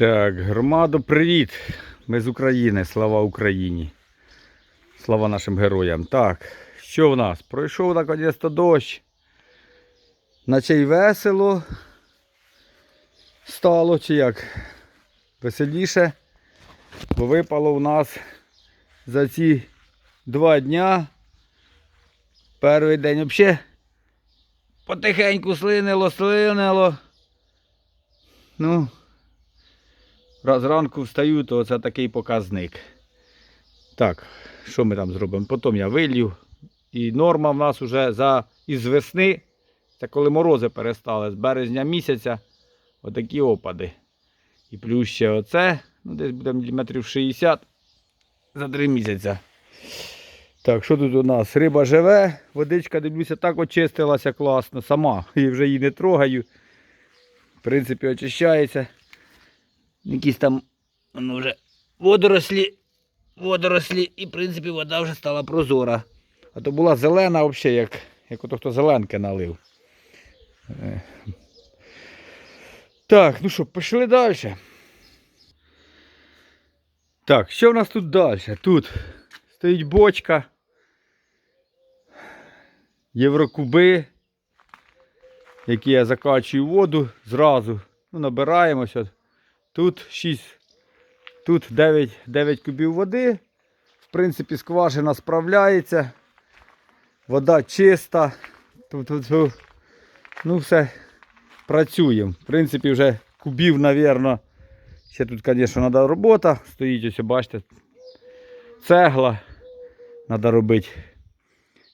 Так, громаду, привіт! Ми з України, слава Україні. Слава нашим героям. Так, що в нас? Пройшов наконець-то дощ. Наче й весело стало, чи як? Веселіше. Бо випало в нас за ці два дня. Перший день взагалі потихеньку слинило, слинило. Ну, зранку встаю, то це такий показник. Так, що ми там зробимо? Потім я вилью. І норма в нас вже за із весни, це коли морози перестали, з березня місяця, отакі опади. І плюс ще оце, ну десь буде міліметрів 60 за 3 місяця. Так, що тут у нас? Риба живе, водичка, дивлюся, так очистилася класно, сама. І вже її не трогаю. В принципі, очищається. Якісь там ну, вже водорослі, водорослі, і в принципі вода вже стала прозора. А то була зелена взагалі, як, як ото хто зеленки налив. Е. Так, ну що, пішли далі. Так, що в нас тут далі? Тут стоїть бочка, єврокуби, які я закачую воду зразу. Ну, набираємося. Тут 6, тут 9, 9 кубів води. В принципі, скважина справляється. Вода чиста. Тут, тут, тут. Ну, все, працюємо. В принципі, вже кубів, мабуть. Ще тут, звісно, треба робота. Стоїть ось, бачите, цегла. Треба робити.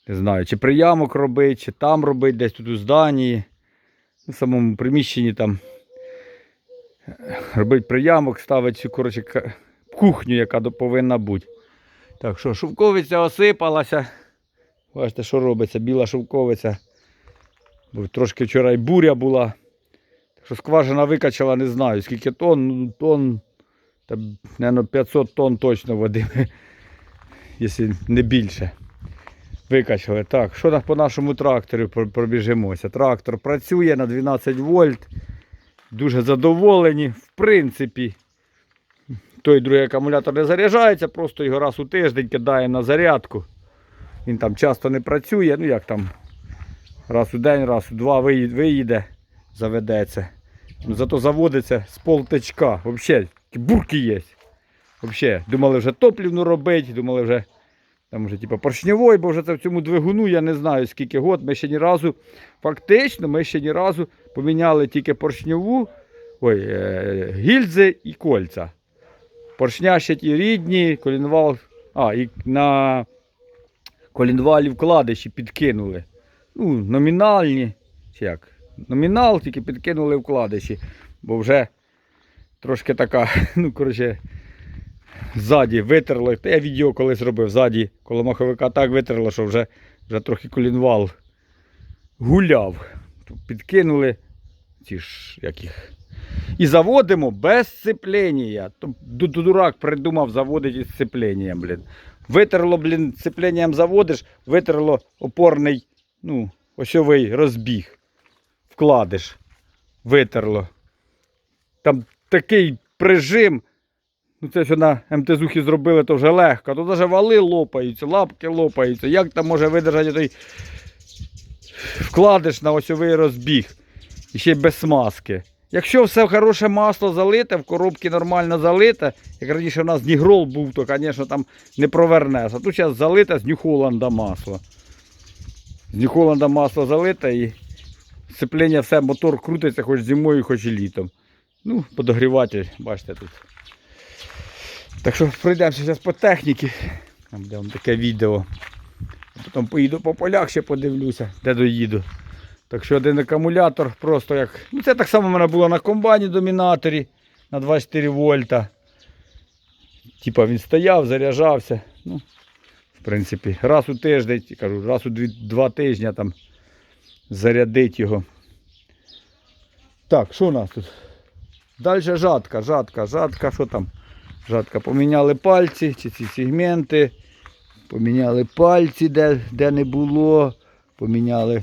Не знаю, чи приямок робити, чи там робити, десь тут у зданні. В самому приміщенні там робити приямок, ставити цю коротше, кухню, яка повинна бути. Так що, шовковиця осипалася. Бачите, що робиться, біла шовковиця. Бо трошки вчора і буря була. Так що скважина викачала, не знаю, скільки тонн, ну, тонн, та, мабуть, 500 тонн точно води, якщо не більше. Викачали. Так, що по нашому трактору пробіжимося? Трактор працює на 12 вольт. Дуже задоволені. В принципі, той другий акумулятор не заряджається, просто його раз у тиждень кидаємо на зарядку. Він там часто не працює, ну як там, раз у день, раз у два виїде, заведеться. Ну, зато заводиться з полтичка. Взагалі, бурки є. Взагалі, думали вже топлівну робити, думали вже там вже типу, поршньовий, бо вже це в цьому двигуну я не знаю скільки год. Ми ще ні разу, фактично, ми ще ні разу поміняли тільки поршньову, ой, е, гільзи і кольця. Поршня ще ті рідні, колінвал. А, і на колінвалі вкладиші підкинули. Ну, номінальні. Чи як? Номінал, тільки підкинули вкладиші. Бо вже трошки така, ну, коротше, ззаді витерло. Та я відео колись робив ззаді коло маховика так витерло, що вже, вже трохи колінвал гуляв. Підкинули ці ж як їх. І заводимо без сцеплення. Дурак придумав заводити із сцепленням, блін. Витерло, блін, сцепленням заводиш, витерло опорний, ну, осьовий розбіг. Вкладиш. Витерло. Там такий прижим. Ну це що на МТЗухі зробили, то вже легко. Тут навіть вали лопаються, лапки лопаються. Як там може видержати той вкладиш на осьовий розбіг. І ще без смазки. Якщо все хороше масло залите, в коробці нормально залите, як раніше у нас Днігрол був, то, звісно, там не провернеш. А тут зараз залите з Нью-Холланда масло. З Нью-Холланда масло залите і сцеплення все, мотор крутиться хоч зимою, хоч і літом. Ну, подогріватель, бачите тут. Так що пройдемося зараз по техніці. Там буде вам таке відео. Потім поїду по полях ще подивлюся, де доїду. Так що один акумулятор просто як. Ну це так само в мене було на комбайні домінаторі на 24 вольта. Типа він стояв, заряджався. Ну, в принципі, раз у тиждень, кажу, раз у дві, два тижні там зарядить його. Так, що у нас тут? Далі жатка, жатка, жатка, що там? Жатка. Поміняли пальці, чи ці сегменти. Поміняли пальці, де, де не було. Поміняли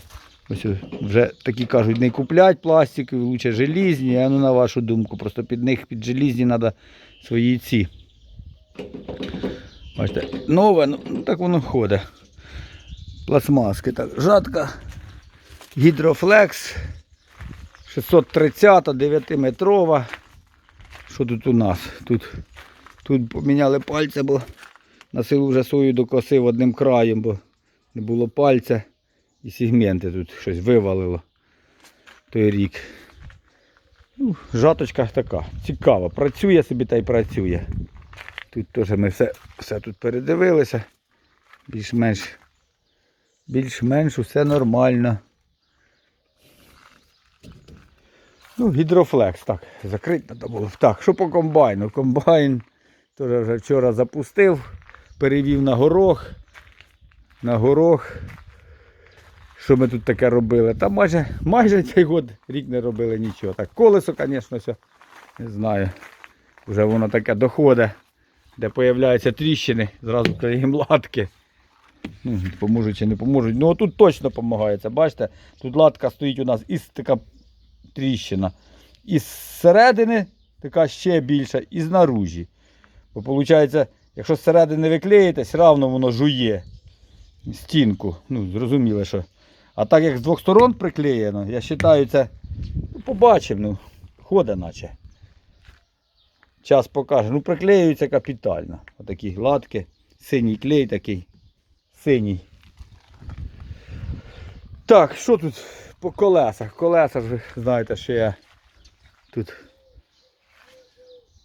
Ось вже такі кажуть, не куплять пластикові, лучше желізні, а ну на вашу думку. Просто під них, під желізні треба свої ці. Бачите, нове, ну ну, так воно ходить. Пластмаски. Так, жатка. Гідрофлекс. 630 9-метрова. Що тут у нас? Тут, тут поміняли пальця, бо на силу вже сою докосив одним краєм, бо не було пальця. І сегменти тут щось вивалило той рік. Ну, жаточка така, цікава. Працює собі та й працює. Тут теж ми все, все тут передивилися. Більш-менш більш-менш усе нормально. Ну, гідрофлекс, так, закрити треба було. Так, що по комбайну? Комбайн теж вже вчора запустив, перевів на горох. На горох. Що ми тут таке робили? Та майже, майже цей год рік не робили нічого. Так, колесо, звісно, все. Не знаю. Вже воно таке доходить, де появляються тріщини, зразу клеїмо латки. Ну, поможуть чи не поможуть. Ну тут точно допомагається. Бачите, тут латка стоїть у нас із така тріщина. І зсередини така ще більша, і знаружі. Бо виходить, якщо зсередини ви клеїте, все одно воно жує стінку. Ну, зрозуміло, що. А так як з двох сторон приклеєно, я вважаю, це ну, побачимо, ну, ходить наче. Час покаже. Ну, приклеюється капітально. Отакі гладкі. Синій клей такий. Синій. Так, що тут по колесах? Колеса ж знаєте, що я тут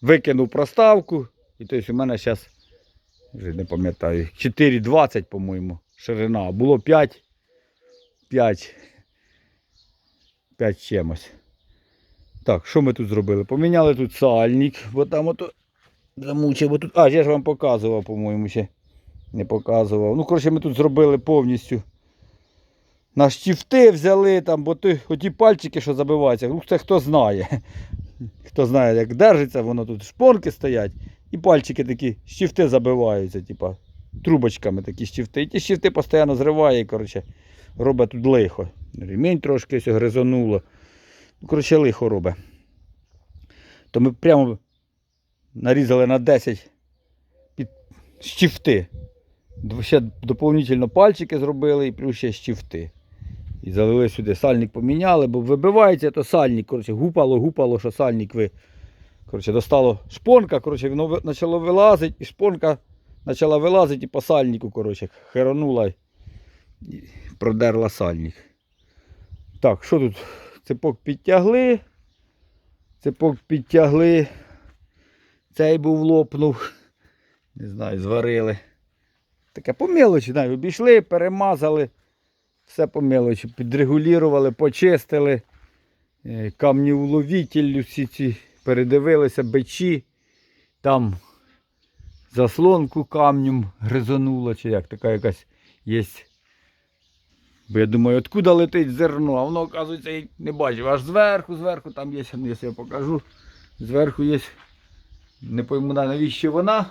викинув проставку. І тобто у мене зараз, вже не пам'ятаю, 4,20, по-моєму, ширина. А було 5. 5. 5 чимось. Так, що ми тут зробили? Поміняли тут сальник, бо там ото замучив, бо тут. А, я ж вам показував, по-моєму, ще не показував. Ну, коротше, ми тут зробили повністю. На штифти взяли там, бо ти, оті пальчики, що забиваються, ну це хто знає. Хто знає, як держиться, воно тут шпонки стоять, і пальчики такі, штифти забиваються, типа, трубочками такі штифти. І ті штифти постійно зриває коротше, робить тут лихо. Ремінь трошки ось гризануло. Ну, коротше, лихо робить. То ми прямо нарізали на 10 під щифти. Ще доповнительно пальчики зробили і плюс ще щифти. І залили сюди. Сальник поміняли, бо вибивається, то сальник, коротше, гупало, гупало, що сальник ви. Коротше, достало шпонка, коротше, воно почало вилазити, і шпонка почала вилазити і по сальнику, коротше, херонула продерла сальник. Так, що тут? Цепок підтягли. Цепок підтягли. Цей був лопнув. Не знаю, зварили. Таке по мелочі, знаю, обійшли, перемазали. Все по мелочі. Підрегулювали, почистили. Е, Камнеуловитель всі ці передивилися, бичі. Там заслонку камнем гризануло, чи як така якась є. Бо я думаю, откуда летить зерно, а воно, оказується, не бачив. Аж зверху, зверху там є, ну, якщо я покажу. Зверху є. Не пойму навіщо вона.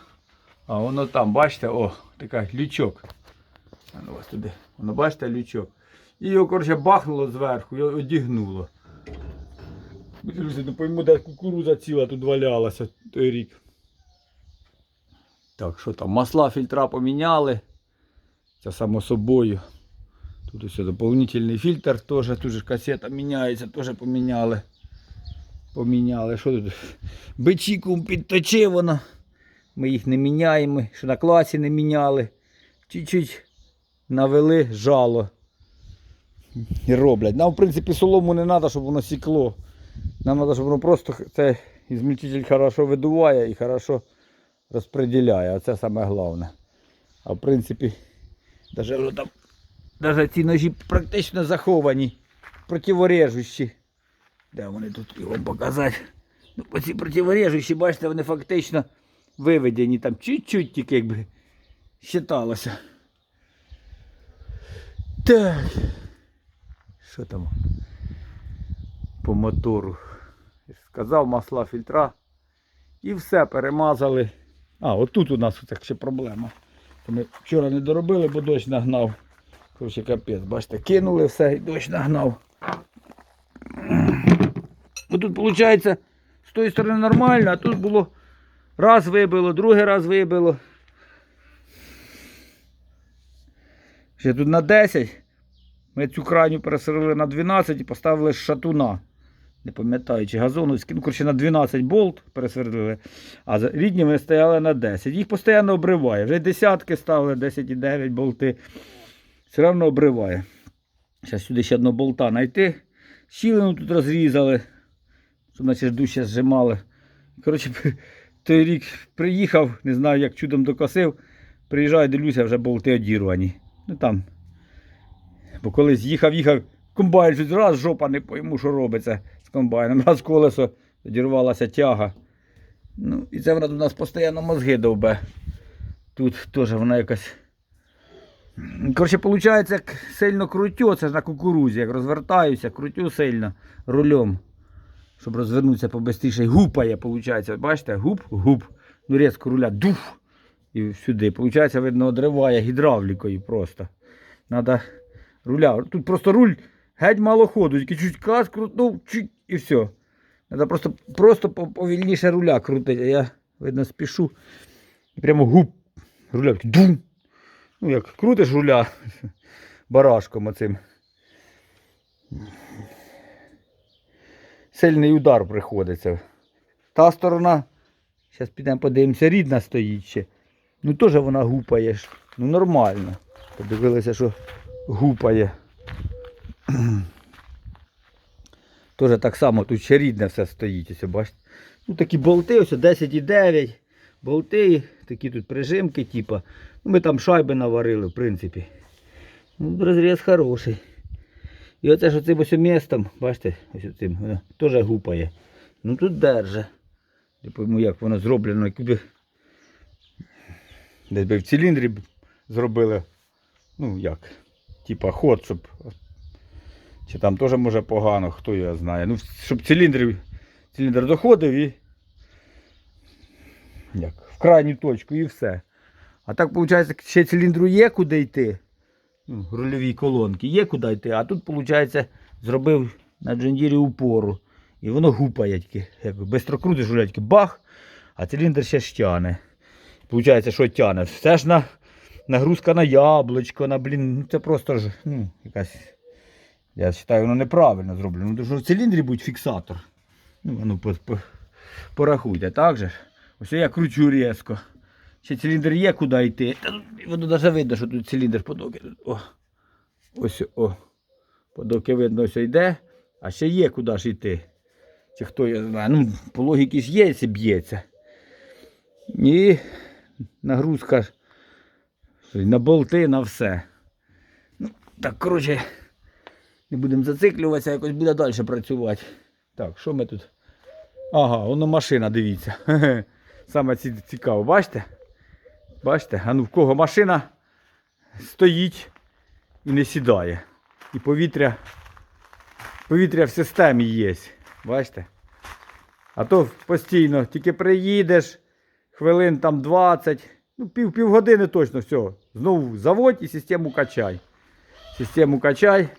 А воно там, бачите, о, така лючок. А ну ось туди. Воно бачите лючок. І його, коротше, бахнуло зверху, його одігнуло. Друзі, не пойму, де кукуруза ціла тут валялася той рік. Так, що там? Масла фільтра поміняли. Це само собою. Тут ось доповнительний фільтр теж, тут же касета міняється, теж поміняли. Поміняли. Що тут? Бичікум підточив воно. Ми їх не міняємо, що на класі не міняли. Чуть-чуть навели жало. І роблять. Нам, в принципі, солому не треба, щоб воно сікло. Нам треба, щоб воно просто це ізмельчитель хорошо видуває і хорошо розподіляє. А це саме головне. А в принципі, навіть воно там, навіть ці ножі практично заховані, противорежущі. Де вони тут його показати? Ну, оці противорежущі, бачите, вони фактично виведені там чуть-чуть тільки якби считалося. Так. Що там? По мотору. Сказав масла фільтра. І все, перемазали. А, отут у нас так ще проблема. Ми вчора не доробили, бо дощ нагнав. Коротше, капець, бачите, кинули все і дощ нагнав. Бо тут, виходить, з тої сторони нормально, а тут було раз вибило, другий раз вибило. Ще тут на 10. Ми цю крайню пересерили на 12 і поставили шатуна. Не пам'ятаю, чи газоновський. Ну, коротше, на 12 болт пересвердлили. А рідні ми стояли на 10. Їх постійно обриває. Вже десятки ставили, 10,9 болти. Все одно обриває. Зараз сюди ще одного болта знайти. Щілину тут розрізали. Щоб наче дужче зжимали. Коротше, той рік приїхав, не знаю, як чудом докосив. Приїжджаю, дивлюся, вже болти одірвані. Ну там. Бо колись їхав, їхав, комбайн щось раз жопа не пойму, що робиться з комбайном. Раз колесо одірвалася тяга. Ну, і це вона у нас постійно мозги довбе. Тут теж вона якась. Коротше, виходить, як сильно крутю, це ж на кукурузі, як розвертаюся, крутю сильно рулем, щоб розвернутися побистріше. Гупає, виходить. Бачите, гуп, гуп. Ну, різко руля, дуф. І сюди. Получається, видно, одриває гідравлікою просто. Надо руля. Тут просто руль геть мало ходу, тільки чуть каз крутнув, чуть і все. Треба просто, просто повільніше руля крутити. А я, видно, спішу. І прямо гуп. Руля дум. Ну, як крутиш руля барашком оцим. Сильний удар приходиться. Та сторона, зараз підемо подивимося, рідна стоїть ще. Ну теж вона гупає. Ну нормально. Подивилися, що гупає. Теж так само, тут ще рідне все стоїть, ось бачите. Ну такі болти, ось 10,9. Болти, такі тут прижимки, типа. Ми там шайби наварили, в принципі. Ну, розріз хороший. І оце ж оцим ось містом, бачите, ось цим, воно теж гупає. Ну тут держа. Я пойму, як воно зроблено, якби десь би в циліндрі зробили. Ну як, типа ход, щоб. Чи там теж може погано, хто його знає. Ну, щоб циліндр, циліндр доходив і. Як, в крайню точку і все. А так, виходить, ще циліндру є куди йти. Ну, рульові колонки, є куди йти, а тут, виходить, зробив на джендірі упору. І воно гупає тільки. Як бистро крутиш бах, а циліндр ще ж тяне. Получається, що тяне. Все ж на нагрузка на яблучко, на блін. Ну це просто ж, ну, якась. Я вважаю, воно неправильно зроблено. Ну, що в циліндрі будь фіксатор. Ну, ну по, по, порахуйте, так же? Ось я кручу різко. Ще циліндр є куди йти. Воно навіть видно, що тут циліндр подоки. О. Ось о. Подоки видно, ось йде, а ще є куди ж йти. Чи хто я знає. Ну, по логіки ж є, якщо б'ється. І нагрузка на болти, на все. Ну, так, коротше, не будемо зациклюватися, якось буде далі працювати. Так, що ми тут? Ага, воно машина, дивіться. Саме цікаво, бачите? Бачите? А ну в кого машина стоїть і не сідає. І повітря, повітря в системі є. Бачите? А то постійно, тільки приїдеш, хвилин там 20, ну пів, півгодини точно все. Знову заводь і систему качай. Систему качай.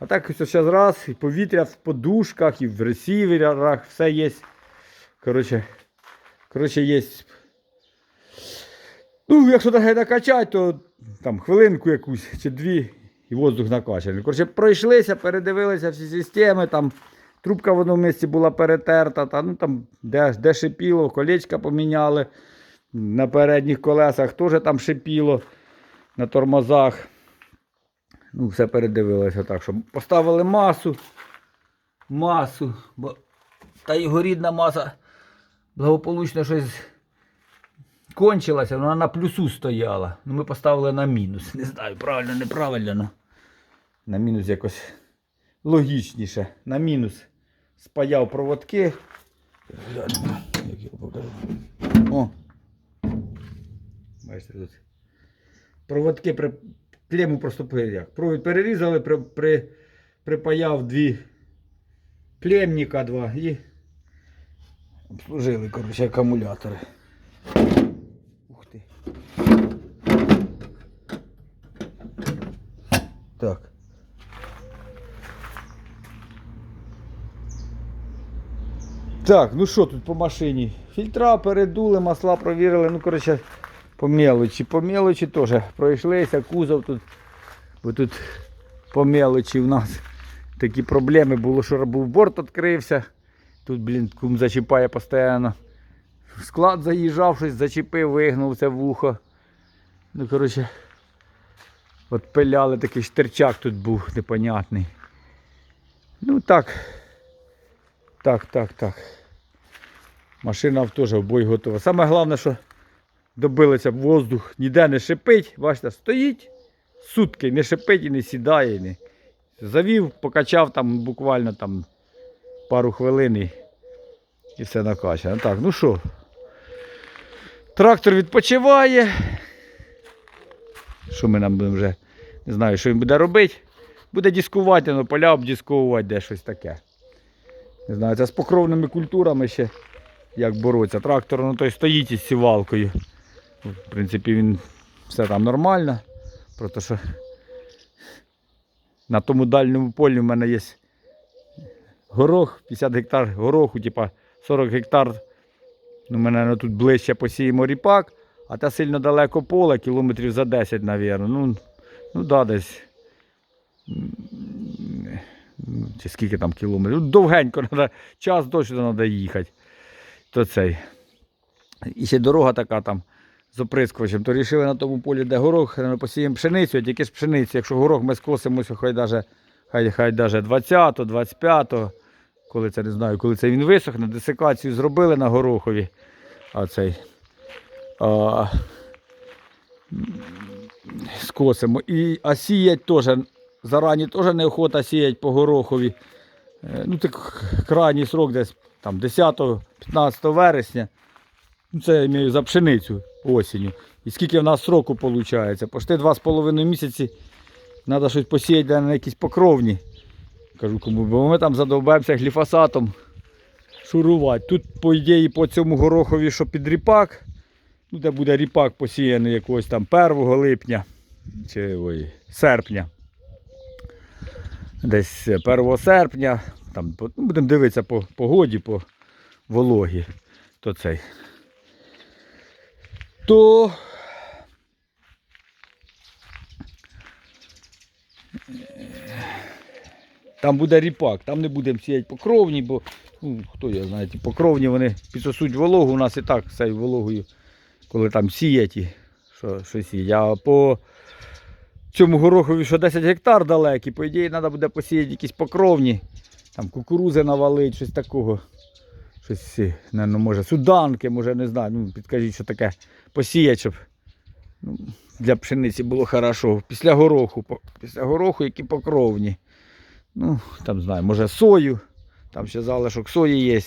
А так ось зараз раз, і повітря в подушках, і в ресіверах, все є. Коротше, коротше, є. Ну, якщо так накачати, то там хвилинку якусь чи дві і воздух накачаний. Коротше, пройшлися, передивилися всі системи, там трубка в одному місці була перетерта, та, ну, там, де, де шипіло, колечка поміняли. На передніх колесах теж там шипіло на тормозах. Ну, все передивилися так, що поставили масу. Масу, бо та його рідна маса благополучно щось кончилася, вона на плюсу стояла. Ну, ми поставили на мінус. Не знаю, правильно, неправильно. Ну. На мінус якось логічніше. На мінус спаяв проводки. О. Тут. Проводки при клему просто як. Провід перерізали, при, при, припаяв дві клемника два і обслужили, коротше, акумулятори. Так. Так, ну що тут по машині? Фільтра передули, масла провірили, ну, коротше, по мелочі. По мелочі теж пройшлися, кузов тут, бо тут по мелочі в нас такі проблеми було, що був борт відкрився. Тут, блін, кум зачіпає постійно. Склад заїжджав, щось зачепив, вигнувся в ухо. Ну, коротше, от пиляли такий штерчак тут був непонятний. Ну так. Так, так, так. Машина теж в бой готова. Саме головне, що добилися в воздух, ніде не шипить. Бачите, стоїть сутки, не шипить і не сідає. Не. Завів, покачав там буквально там пару хвилин і, і все накачано. Так, ну що, трактор відпочиває. Що ми нам будемо вже, не знаю, що він буде робити. Буде дискувати, ну, поля обдісковувати, де щось таке. Не знаю, це з покровними культурами ще як боротися. Трактор ну, той стоїть із сівалкою. В принципі, він все там нормально. Просто що на тому дальньому полі в мене є горох, 50 гектар гороху, типа 40 гектар. Ну, мене тут ближче посіємо ріпак, а те сильно далеко поле, кілометрів за 10, мабуть. Ну, ну да, десь. Чи скільки там кілометрів? Ну, довгенько треба, час точно треба їхати. То цей. І ще дорога така там з оприскувачем. То рішили на тому полі, де горох, е, посіємо пшеницю, тільки ж пшеницю. Якщо горох ми скосимося, хай даже, хай, хай даже 20-го, 25-го, коли це не знаю, коли це він висохне, десикацію зробили на горохові. А цей. А, скосимо. І, а сіять теж, зарані теж неохота сіять по горохові. Е, Ну, так крайній срок десь там 10-15 вересня. Ну, це я маю за пшеницю осінню. І скільки в нас сроку виходить? Пошти 2,5 місяці треба щось посіяти на якісь покровні. Кажу кому, бо ми там задовбаємося гліфосатом шурувати. Тут, по ідеї, по цьому горохові, що під ріпак, ну, де буде ріпак посіяний якогось там 1 липня чи ой, серпня. Десь 1 серпня, там, ну, будемо дивитися по погоді, по вологі, то цей. То там буде ріпак, там не будемо сіяти покровні, бо ну, хто я знає, покровні вони підсосуть вологу, у нас і так з цією вологою, коли там сіять, і що, що. А по цьому горохові, що 10 гектар далекі, по ідеї треба буде посіяти якісь покровні, там кукурузи навалити, щось такого. Щось, наверное, може, суданки, може, не знаю. Ну, підкажіть, що таке посіяти, щоб ну, для пшениці було хорошо. Після гороху, після гороху, які покровні. Ну, там знаю, може сою, там ще залишок сої є,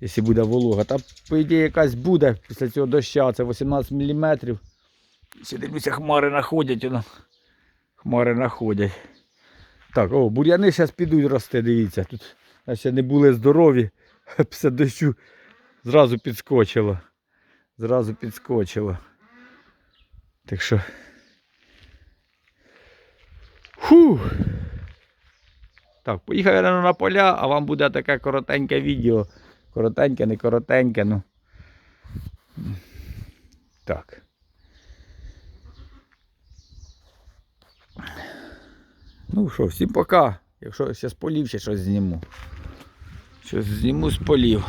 якщо буде волога. Та, по ідеї, якась буде після цього доща, це 18 мм. Ще дивлюся, хмари находять. Воно. Хмари находять. Так, о, бур'яни зараз підуть рости, дивіться. Тут ще не були здорові. Після дощу зразу підскочило. Зразу підскочило. Так що. Фу. Так, поїхав я на поля, а вам буде таке коротеньке відео. Коротеньке, не коротеньке, ну. Так. Ну що, всім пока. Якщо ще з полів ще щось зніму. Щось зніму з полів.